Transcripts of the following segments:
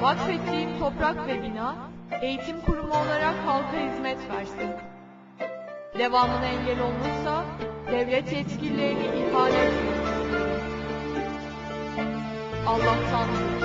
vakfettiğim toprak ve bina, eğitim kurumu olarak halka hizmet versin. Devamına engel olunursa, devlet yetkililerini ihale etmek istiyorum. Allah'tan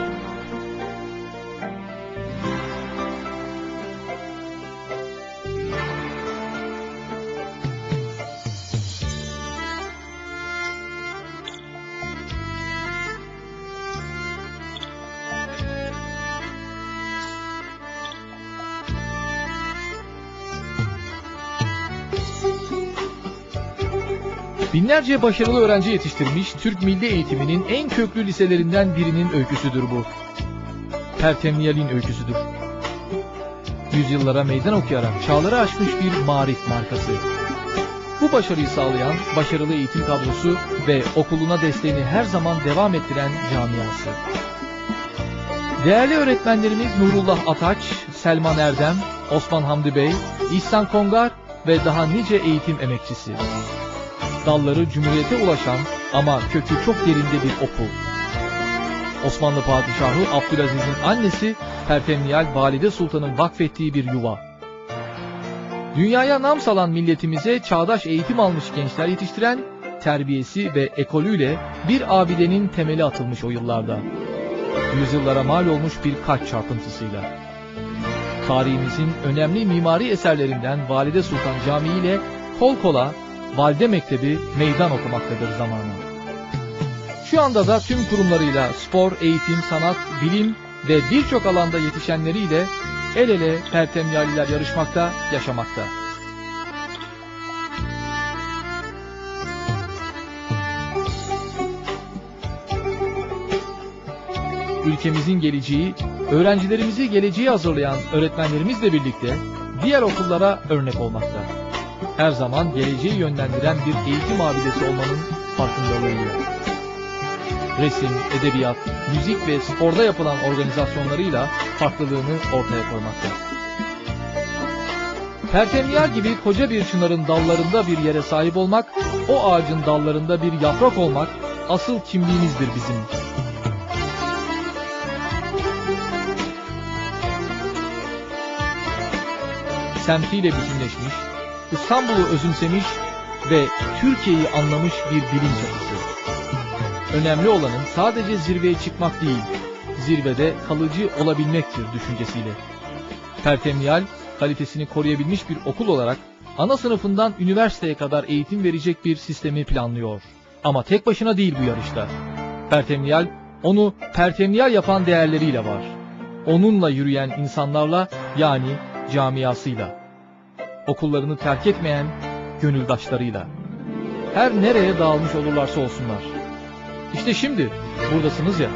Binlerce başarılı öğrenci yetiştirmiş Türk milli eğitiminin en köklü liselerinden birinin öyküsüdür bu. Pertemniyal'in öyküsüdür. Yüzyıllara meydan okuyarak çağları aşmış bir marif markası. Bu başarıyı sağlayan başarılı eğitim kadrosu ve okuluna desteğini her zaman devam ettiren camiası. Değerli öğretmenlerimiz Nurullah Ataç, Selman Erdem, Osman Hamdi Bey, İhsan Kongar ve daha nice eğitim emekçisi dalları cumhuriyete ulaşan ama kökü çok derinde bir okul. Osmanlı Padişahı Abdülaziz'in annesi Pertemniyal Valide Sultan'ın vakfettiği bir yuva. Dünyaya nam salan milletimize çağdaş eğitim almış gençler yetiştiren, terbiyesi ve ekolüyle bir abidenin temeli atılmış o yıllarda. Yüzyıllara mal olmuş bir kaç çarpıntısıyla. Tarihimizin önemli mimari eserlerinden Valide Sultan Camii ile kol kola Valide Mektebi meydan okumaktadır zamanı. Şu anda da tüm kurumlarıyla spor, eğitim, sanat, bilim ve birçok alanda yetişenleriyle el ele Pertemniyaliler yarışmakta, yaşamakta. Ülkemizin geleceği, öğrencilerimizi geleceğe hazırlayan öğretmenlerimizle birlikte diğer okullara örnek olmakta her zaman geleceği yönlendiren bir eğitim abidesi olmanın farkındalığıyla. Resim, edebiyat, müzik ve sporda yapılan organizasyonlarıyla farklılığını ortaya koymakta. Pertemniyal gibi koca bir çınarın dallarında bir yere sahip olmak, o ağacın dallarında bir yaprak olmak asıl kimliğimizdir bizim. Semtiyle bütünleşmiş, İstanbul'u özümsemiş ve Türkiye'yi anlamış bir bilinç akışı. Önemli olanın sadece zirveye çıkmak değil, zirvede kalıcı olabilmektir düşüncesiyle. Pertemniyal, kalitesini koruyabilmiş bir okul olarak ana sınıfından üniversiteye kadar eğitim verecek bir sistemi planlıyor. Ama tek başına değil bu yarışta. Pertemniyal, onu pertemniyal yapan değerleriyle var. Onunla yürüyen insanlarla yani camiasıyla okullarını terk etmeyen gönüldaşlarıyla. Her nereye dağılmış olurlarsa olsunlar. İşte şimdi buradasınız ya,